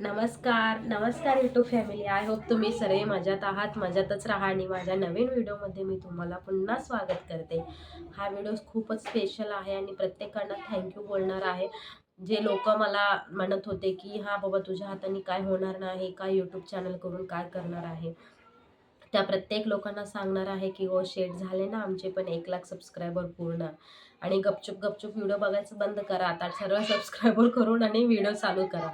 नमस्कार नमस्कार YouTube family I hope तुम्ही सर्व मजात आहात मजातच राहा आणि माझ्या नवीन व्हिडिओमध्ये मी तुम्हाला पुन्हा स्वागत करते. हा व्हिडिओ खूपच स्पेशल आहे आणि प्रत्येकांना थँक्यू बोलणार आहे. जे लोक मला म्हणत होते की हा बाबा तुझ्या हाताने काय होणार नाही? काय यूट्यूब चॅनल करून काय करणार आहे? त्या प्रत्येक लोकांना सांगणार आहे की हो शेट झाले ना आमचे पण एक लाख सबस्क्रायबर पूर्ण. आणि गपचूप गपचूप व्हिडिओ बघायचं बंद करा. आता सर्व सबस्क्रायबर करून आणि व्हिडिओ चालू करा.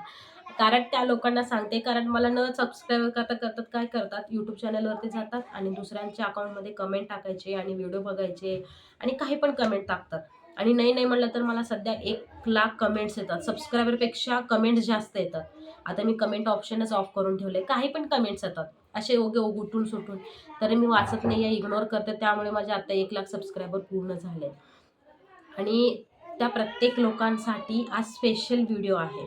कारण त्या लोकांना सांगते कारण मला न सबस्क्राईब करता करतात काय करतात? यूट्यूब चॅनलवरती जातात आणि दुसऱ्यांच्या अकाउंटमध्ये कमेंट टाकायचे आणि व्हिडिओ बघायचे आणि काही पण कमेंट टाकतात. आणि नाही नाही म्हटलं तर मला सध्या एक लाख कमेंट्स येतात. सबस्क्रायबरपेक्षा कमेंट्स जास्त येतात. आता मी कमेंट ऑप्शनच ऑफ करून ठेवले. काही पण कमेंट्स येतात. असे ओगे उठून सुटून. तरी मी वाचत नाही आहे इग्नोर करते. त्यामुळे माझे आता एक लाख सबस्क्रायबर पूर्ण झाले. आणि त्या प्रत्येक लोकांसाठी आज स्पेशल व्हिडिओ आहे.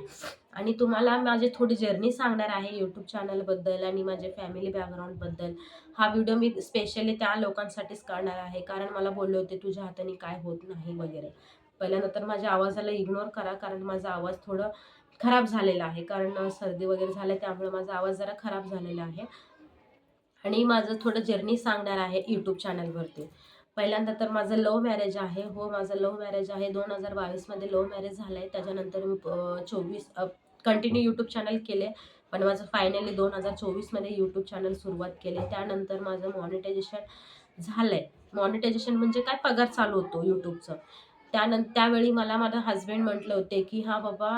आणि तुम्हाला माझी थोडी जर्नी सांगणार आहे यूट्यूब चॅनलबद्दल आणि माझे फॅमिली बॅकग्राऊंडबद्दल हा व्हिडिओ मी स्पेशली त्या लोकांसाठीच करणार आहे कारण मला बोलले होते तुझ्या हाताने काय होत नाही वगैरे. पहिल्यांदा तर माझ्या आवाजाला इग्नोर करा कारण माझा आवाज थोडं खराब झालेला आहे. कारण सर्दी वगैरे झाले त्यामुळे माझा आवाज जरा खराब झालेला आहे. आणि माझं थोडं जर्नी सांगणार आहे यूट्यूब चॅनलवरती पहिल्यांदा तर माझं लव्ह मॅरेज आहे. हो माझं लव्ह मॅरेज आहे. दोन हजार बावीसमध्ये लव्ह मॅरेज झालं आहे त्याच्यानंतर मी चोवीस कंटिन्यू यूट्यूब चॅनल केले. पण माझं फायनली दोन हजार चोवीसमध्ये यूट्यूब चॅनल सुरुवात केले. त्यानंतर माझं मॉनिटायझेशन झालं आहे मॉनिटायझेशन म्हणजे काय? पगार चालू होतो यूट्यूबचं त्यानंतर त्यावेळी मला माझा हस्बंड म्हटलं होते की हा बाबा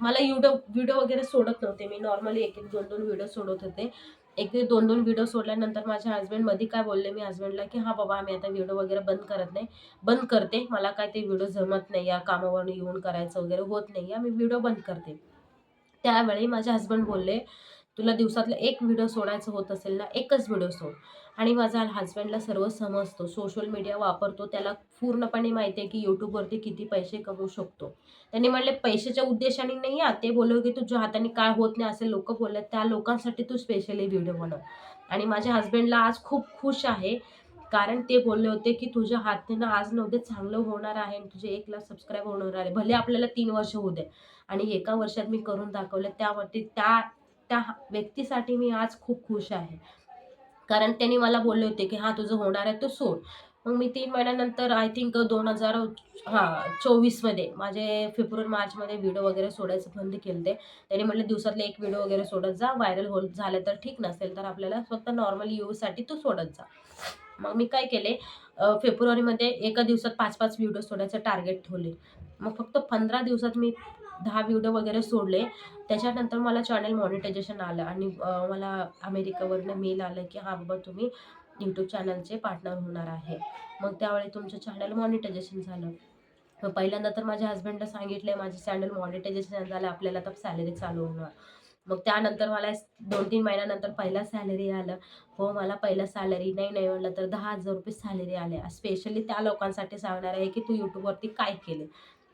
मला युट्यूब व्हिडिओ वगैरे सोडत नव्हते. मी नॉर्मली एक एक दोन दोन व्हिडिओ सोडत होते. एक एक दोन दोन व्हिडिओ सोडल्यानंतर माझ्या हस्बंडमध्ये काय बोलले मी हस्बंडला की हा बाबा आम्ही आता व्हिडिओ वगैरे बंद करत नाही. बंद करते. मला काय ते व्हिडिओ जमत नाही. या कामावरून येऊन करायचं वगैरे होत नाही. मी व्हिडिओ बंद करते. त्यावेळी माझे हस्बंड बोलले तुला दिवसातला एक व्हिडिओ सोडायचं होत असेल ना एकच व्हिडिओ सोड. आणि माझा हस्बंडला सर्व समजतो सोशल मीडिया वापरतो. त्याला पूर्णपणे माहिती आहे की यूट्यूबवरती किती पैसे कमवू शकतो. त्यांनी म्हणले पैशाच्या उद्देशाने नाही आहे ते बोललो की तुझ्या हाताने काय होत नाही असे लोक बोलले. त्या लोकांसाठी तू स्पेशली व्हिडिओ बनव. आणि माझ्या हस्बंडला आज खूप खुश आहे. कारण ते बोलले होते की तुझ्या हातानं आज नव्हते चांगलं होणार आहे आणि तुझे एक लाख सबस्क्राईब होणार आहे. भले आपल्याला तीन वर्ष होऊ दे. आणि एका वर्षात मी करून दाखवलं त्यावरती त्या त्या व्यक्तीसाठी मी आज खूप खुश आहे. कारण त्यांनी मला बोलले होते की हां तुझं होणार आहे तो सोड. मग मी तीन महिन्यानंतर आय थिंक दोन हजार हां चोवीसमध्ये माझे फेब्रुवारी मार्चमध्ये व्हिडिओ वगैरे सोडायचं बंद केले ते त्यांनी म्हटलं दिवसातले एक व्हिडिओ वगैरे सोडत जा व्हायरल हो झालं तर ठीक नसेल तर आपल्याला फक्त नॉर्मल यूजसाठी तू सोडत जा. मग मी काय केले फेब्रुवारीमध्ये एका दिवसात पाच पाच व्हिडिओ सोडायचं टार्गेट ठेवले. मग फक्त पंधरा दिवसात मी दहा व्हिडिओ वगैरे सोडले. त्याच्यानंतर मला चॅनल मॉनिटायझेशन आलं आणि मला अमेरिकेवरनं मेल आलं की हां बाबा तुम्ही यूट्यूब चॅनलचे पार्टनर होणार आहे. मग त्यावेळी तुमचं चॅनल मॉनिटायझेशन झालं. मग पहिल्यांदा तर माझ्या हस्बंडला सांगितलं आहे माझे चॅनल मॉनिटायझेशन झालं आपल्याला तर सॅलरी चालू होणार. मग त्यानंतर मला दोन तीन महिन्यानंतर पहिला सॅलरी आलं. हो मला पहिला सॅलरी नाही नाही म्हणलं तर दहा हजार रुपये सॅलरी आल्या स्पेशली त्या लोकांसाठी सांगणार आहे की तू यूट्यूबवरती काय केले?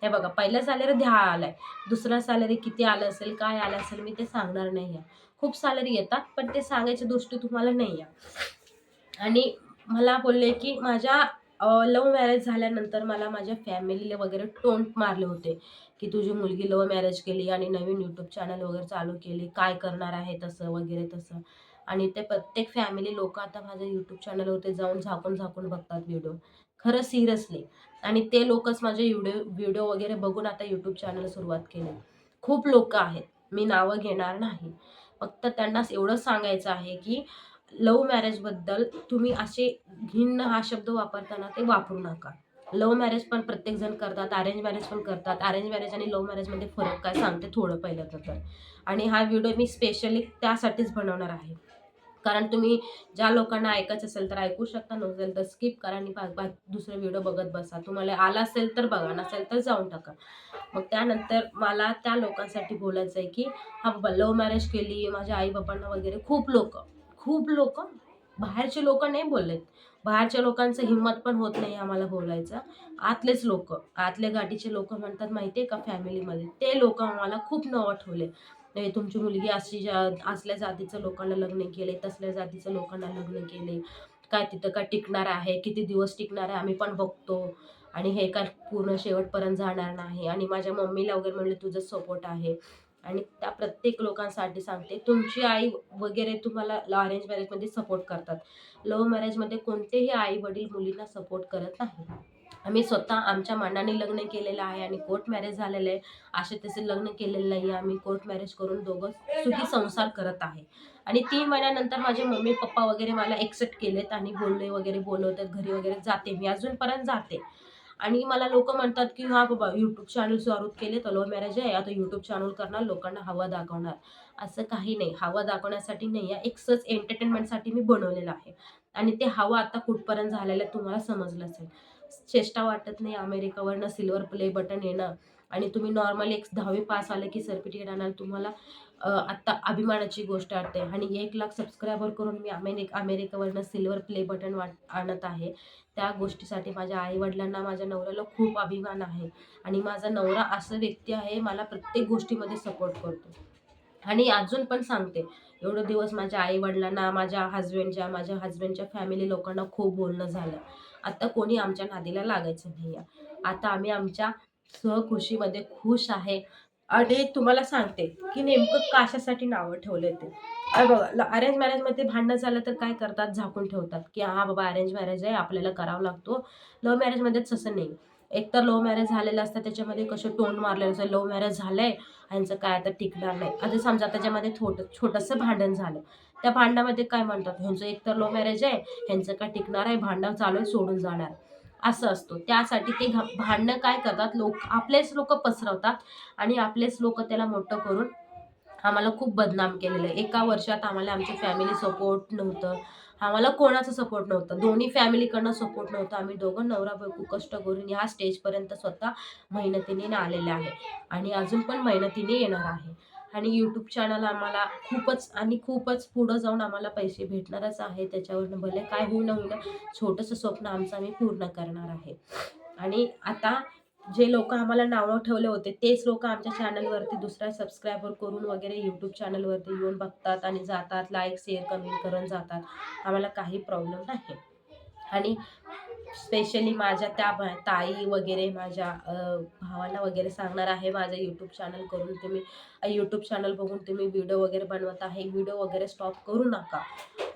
हे बघा पहिला सॅलरी द्या आलाय. आहे दुसरा सॅलरी किती आलं असेल काय आलं असेल मी ते सांगणार नाही आहे खूप सॅलरी येतात पण ते सांगायची दृष्टी तुम्हाला नाही आहे आणि मला बोलले की माझ्या लव्ह मॅरेज झाल्यानंतर मला माझ्या फॅमिलीला वगैरे टोंट मारले होते की तुझी मुलगी लव्ह मॅरेज केली आणि नवीन यूट्यूब चॅनल वगैरे चालू केली. काय करणार आहे तसं वगैरे तसं. आणि ते प्रत्येक फॅमिली लोक आता माझ्या यूट्यूब चॅनलवरती जाऊन झाकून झाकून बघतात व्हिडिओ खरं सिरियसली आणि ते लोकच माझे व्हिडिओ व्हिडिओ वगैरे बघून आता यूट्यूब चॅनल सुरुवात केली. खूप लोक आहेत. मी नावं घेणार नाही. फक्त त्यांना एवढंच सांगायचं आहे की लव्ह मॅरेजबद्दल तुम्ही असे भिन्न हा शब्द वापरताना ते वापरू नका. लव्ह मॅरेज पण प्रत्येकजण करतात अरेंज मॅरेज पण करतात. अरेंज मॅरेज आणि लव्ह मॅरेजमध्ये फरक काय सांगते थोडं पहिलं तर आणि हा व्हिडिओ मी स्पेशली त्यासाठीच बनवणार आहे. कारण तुम्ही ज्या लोकांना ऐकायचं असेल तर ऐकू शकता नसेल तर स्किप करा आणि दुसरे व्हिडिओ बघत बसा. तुम्हाला आला असेल तर बघा नसेल तर जाऊन टाका. मग त्यानंतर मला त्या लोकांसाठी बोलायचं आहे की हा बाबा लव्ह मॅरेज केली माझ्या आई बाबांना वगैरे खूप लोक खूप लोक बाहेरचे लोक नाही बोललेत. बाहेरच्या लोकांचं हिंमत पण होत नाही आम्हाला बोलायचं. आतलेच लोक आतल्या गाठीचे लोक म्हणतात माहिती आहे का फॅमिलीमध्ये? ते लोक आम्हाला खूप नवं ठेवले. नाही तुमची मुलगी अशी असल्या जातीचं लोकांना लग्न केले तसल्या जातीचं लोकांना लग्न केले काय तिथं का टिकणार आहे? किती दिवस टिकणार आहे? आम्ही पण बघतो. आणि हे काय पूर्ण शेवटपर्यंत जाणार नाही. आणि माझ्या मम्मीला वगैरे म्हणलं तुझं सपोर्ट आहे. आणि त्या प्रत्येक लोकांसाठी सांगते तुमची आई वगैरे तुम्हाला अरेंज मॅरेजमध्ये सपोर्ट करतात. लव्ह मॅरेजमध्ये कोणतेही आई वडील मुलींना सपोर्ट करत नाही. आम्ही स्वतः आमच्या मनाने लग्न केलेलं आहे आणि कोर्ट मॅरेज झालेलं आहे. असे तसे लग्न केलेलं नाही आम्ही कोर्ट मॅरेज करून दोघं सुखी संसार करत आहे. आणि तीन महिन्यानंतर माझे मम्मी पप्पा वगैरे मला एक्सेप्ट केलेत आणि बोलले वगैरे बोलवतात. घरी वगैरे जाते. मी अजूनपर्यंत जाते. आणि मला लोक म्हणतात की हा बाबा यूट्यूब चॅनल सुरू केले तर लव्ह मॅरेज आहे. आता यूट्यूब चॅनल करणार लोकांना हवा दाखवणार. असं काही नाही. हवा दाखवण्यासाठी नाही. आहे एक सच एंटरटेनमेंटसाठी मी बनवलेलं आहे. आणि ते हवा आता कुठपर्यंत झालेलं आहे तुम्हाला समजलं असेल. चेष्टा वाटत नाही अमेरिकावरनं सिल्वर प्ले बटन येणं. आणि तुम्ही नॉर्मली एक दहावी पास आले की सर्टिफिकेट आणाल तुम्हाला आत्ता अभिमानाची गोष्ट वाटते. आणि एक लाख सबस्क्रायबर करून मी अमेरिक अमेरिकेवरनं सिल्वर प्ले बटन वाट आणत आहे. त्या गोष्टीसाठी माझ्या आईवडिलांना माझ्या नवऱ्याला खूप अभिमान आहे. आणि माझा नवरा असं व्यक्ती आहे मला प्रत्येक गोष्टीमध्ये सपोर्ट करतो. आणि अजून पण सांगते एवढं दिवस माझ्या आईवडिलांना माझ्या हजबंडच्या माझ्या हजबंडच्या फॅमिली लोकांना खूप बोलणं झालं. आता कोणी आमच्या नादीला लागायचं नाही आता आम्ही आमच्या सहखुशीमध्ये खुश आहे. आणि तुम्हाला सांगते की नेमकं कशासाठी नावं ठेवले ते. अरे बघा अरेंज मॅरेजमध्ये भांडणं झालं तर काय करतात? झाकून ठेवतात की हा बाबा अरेंज मॅरेज आहे आपल्याला करावं लागतो. लव्ह मॅरेजमध्येच तसं नाही. एकतर लव्ह मॅरेज झालेलं असतं त्याच्यामध्ये कसे टोन मारलेलं असतं लव्ह मॅरेज झालंय ह्यांचं काय आता टिकणार नाही. आता समजा त्याच्यामध्ये छोटं छोटंसं भांडण झालं. त्या भांडणामध्ये काय म्हणतात? ह्यांचं एकतर लव्ह मॅरेज आहे ह्यांचं काय टिकणार आहे? भांडण चालू आहे सोडून जाणार. असं असतो. त्यासाठी ते घा- भांडणं काय करतात? लोक आपलेच लोक पसरवतात आणि आपलेच लोक त्याला मोठं करून आम्हाला खूप बदनाम केलेलं आहे. एका वर्षात आम्हाला आमची फॅमिली सपोर्ट नव्हतं. आम्हाला कोणाचं सपोर्ट नव्हतं. दोन्ही फॅमिलीकडनं सपोर्ट नव्हतं. आम्ही दोघं नवरा बायको कष्ट करून ह्या स्टेजपर्यंत स्वतः मेहनतीने आलेले आहे. आणि अजून पण मेहनतीने येणार आहे. आणि यूट्यूब चॅनल आम्हाला खूपच आणि खूपच पुढं जाऊन आम्हाला पैसे भेटणारच आहे. त्याच्यावरनं भले काय होऊ न होईना छोटंसं स्वप्न आमचं आम्ही पूर्ण करणार आहे. आणि आता जे लोक आम्हाला नावं ठेवले होते तेच लोक आमच्या चॅनलवरती दुसऱ्या सबस्क्रायबर करून वगैरे यूट्यूब चॅनलवरती येऊन बघतात आणि जातात लाईक शेअर कमेंट करून जातात. आम्हाला काही प्रॉब्लेम नाही. आणि स्पेशली माझ्या त्या ताई वगैरे माझ्या भावांना वगैरे सांगणार आहे माझं यूट्यूब चॅनल करून. तुम्ही यूट्यूब चॅनल बघून तुम्ही व्हिडिओ वगैरे बनवत आहे. व्हिडिओ वगैरे स्टॉप करू नका.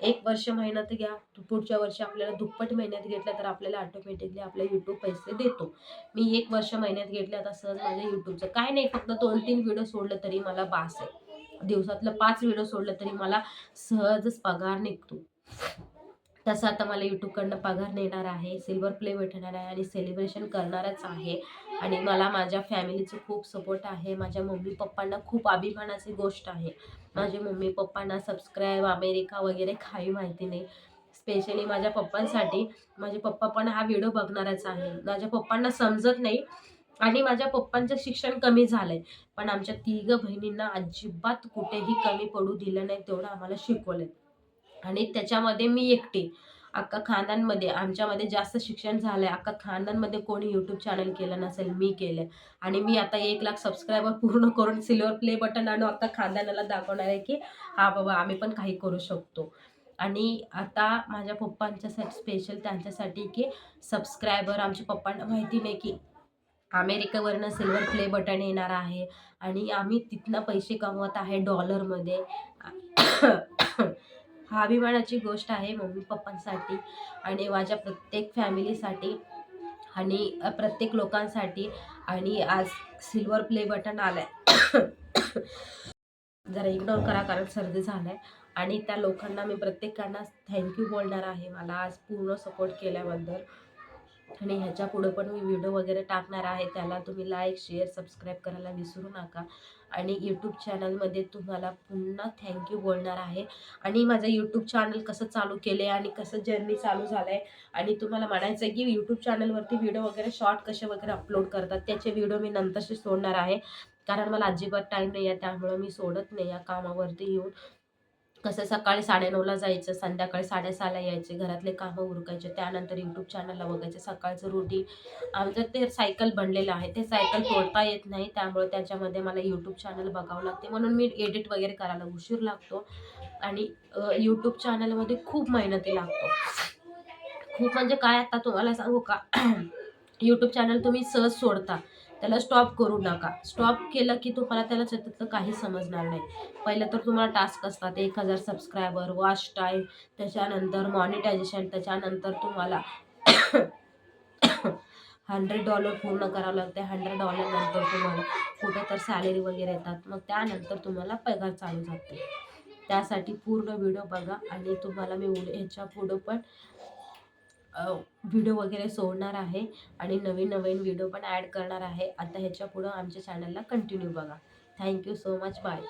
एक वर्ष मेहनत घ्या. पुढच्या वर्षी आपल्याला दुप्पट मेहनत घेतल्या तर आपल्याला ऑटोमॅटिकली आपला यूट्यूब पैसे देतो. मी एक वर्ष मेहनत घेतल्या आता सहज माझ्या यूट्यूबचं काय नाही. फक्त दोन तीन व्हिडिओ सोडलं तरी मला बास आहे. दिवसातलं पाच व्हिडिओ सोडलं तरी मला सहजच पगार निघतो. तसं आता मला यूट्यूबकडनं पगार नेणार आहे सिल्वर प्ले भेटणार आहे आणि सेलिब्रेशन करणारच आहे. आणि मला माझ्या फॅमिलीचं खूप सपोर्ट आहे. माझ्या मम्मी पप्पांना खूप अभिमानाची गोष्ट आहे. माझे मम्मी पप्पांना सबस्क्राईब अमेरिका वगैरे काही माहिती नाही. स्पेशली माझ्या पप्पांसाठी. माझे पप्पा पण हा व्हिडिओ बघणारच आहे. माझ्या पप्पांना समजत नाही आणि माझ्या पप्पांचं शिक्षण कमी झालंय. पण आमच्या तिघ बहिणींना अजिबात कुठेही कमी पडू दिलं नाही तेवढं आम्हाला शिकवलंय. आणि त्याच्यामध्ये मी एकटी. अख्खा खानदानमध्ये आमच्यामध्ये जास्त शिक्षण झालं आहे अख्खा खानदानमध्ये कोणी यूट्यूब चॅनल केलं नसेल मी केलं आणि मी आता एक लाख सबस्क्रायबर पूर्ण करून सिल्वर प्ले बटन आणून अख्खा खानदानाला दाखवणार आहे की हा बाबा आम्ही पण काही करू शकतो. आणि आता माझ्या पप्पांच्यासाठी स्पेशल त्यांच्यासाठी की सबस्क्रायबर आमच्या पप्पांना माहिती नाही की अमेरिकेवरनं सिल्वर प्ले बटन येणार आहे. आणि आम्ही तिथनं पैसे कमवत आहे डॉलरमध्ये हा अभिमानाची गोष्ट आहे मम्मी पप्पांसाठी आणि माझ्या प्रत्येक फॅमिलीसाठी आणि प्रत्येक लोकांसाठी. आणि आज सिल्वर प्ले बटन आलं आहे जरा इग्नोर करा कारण सर्दी झालं आहे आणि त्या लोकांना मी प्रत्येकांना थँक्यू बोलणार आहे. मला आज पूर्ण सपोर्ट केल्याबद्दल. आणि ह्याच्या पुढं पण मी व्हिडिओ वगैरे टाकणार आहे त्याला तुम्ही लाईक शेअर सबस्क्राईब करायला विसरू नका. आणि यूट्यूब चॅनलमध्ये तुम्हाला पुन्हा थँक्यू बोलणार आहे. आणि माझं यूट्यूब चॅनल कसं चालू केले आहे आणि कसं जर्नी चालू झालं आहे आणि तुम्हाला म्हणायचं आहे की यूट्यूब चॅनलवरती व्हिडिओ वगैरे शॉर्ट कसे वगैरे अपलोड करतात त्याचे व्हिडिओ मी नंतरशी सोडणार आहे. कारण मला अजिबात टाईम नाही आहे त्यामुळं मी सोडत नाही या कामावरती येऊन. कसं सकाळी साडेनऊला जायचं संध्याकाळी साडेसहाला यायचे घरातले कामं उरकायचे त्यानंतर यूट्यूब चॅनलला बघायचं सकाळचं रुटीन आमचं ते सायकल बनलेलं आहे ते सायकल तोडता येत नाही त्यामुळे त्याच्यामध्ये मला यूट्यूब चॅनल बघावं लागते. म्हणून मी एडिट वगैरे करायला उशीर लागतो आणि यूट्यूब चॅनलमध्ये खूप मेहनती लागतो. खूप म्हणजे काय आता तुम्हाला सांगू का? यूट्यूब चॅनल तुम्ही सहज सोडता. त्याला स्टॉप करू नका. स्टॉप केलं की तुम्हाला त्याला त्याच्यातलं काही समजणार नाही. पहिलं तर तुम्हाला टास्क असतात एक हजार सबस्क्रायबर वॉच टाईम त्याच्यानंतर मॉनिटायझेशन त्याच्यानंतर तुम्हाला हंड्रेड डॉलर पूर्ण करावं लागते हंड्रेड डॉलर नंतर तुम्हाला कुठं तर सॅलरी वगैरे येतात. मग त्यानंतर तुम्हाला पगार चालू जाते. त्यासाठी पूर्ण व्हिडिओ बघा आणि तुम्हाला मी उड- ह्याच्या पुढं पण व्हिडिओ वगैरे सोडणार आहे आणि नवीन नवीन व्हिडिओ पण ॲड करणार आहे. आता ह्याच्या पुढं आमच्या चॅनलला कंटिन्यू बघा. Thank you so much bye